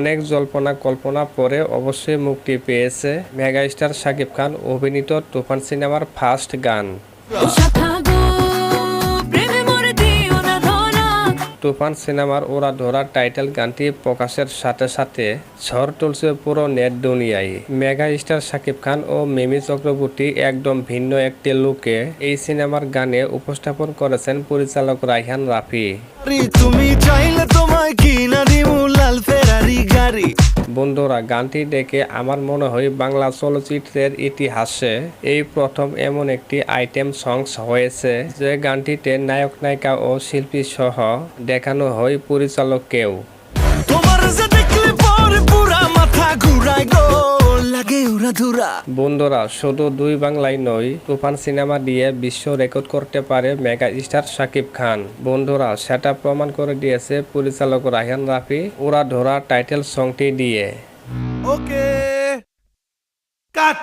অনেক জল্পনা কল্পনা পরে অবশ্যই মুক্তি পেয়েছে মেগাস্টার শাকিব খান অভিনীত তুফান সিনেমার ফার্স্ট গান। তুফান সিনেমার ওরা ধরা টাইটেল গানটি প্রকাশের সাথে সাথে ঝড় তুলছে পুরো নেট দুনিয়ায়। মেগা স্টার শাকিব খান ও মিমি চক্রবর্তী একদম ভিন্ন একটি লুকে এই সিনেমার গানে উপস্থাপন করেছেন পরিচালক রাইহান রাফি। তুমি চাইলে তোমায় গাড়ি বন্ধুরা গানটি দেখে আমার মনে হয় বাংলা চলচ্চিত্রের ইতিহাসে এই প্রথম এমন একটি আইটেম সংস হয়েছে যে গানটিতে নায়ক নায়িকা ও শিল্পী সহ দেখানো হয় পরিচালককেও তোমার যে দেখলে পরে পুরা উড়া বন্ধুরা শুধু দুই বাংলায় নয় তুফান সিনেমা দিয়ে বিশ্ব রেকর্ড করতে পারে মেগা স্টার শাকিব খান। বন্ধুরা সেটা প্রমাণ করে দিয়েছে পরিচালক রাহান রাফি ওরা ধরা টাইটেল সংটি দিয়ে। ওকে কাট।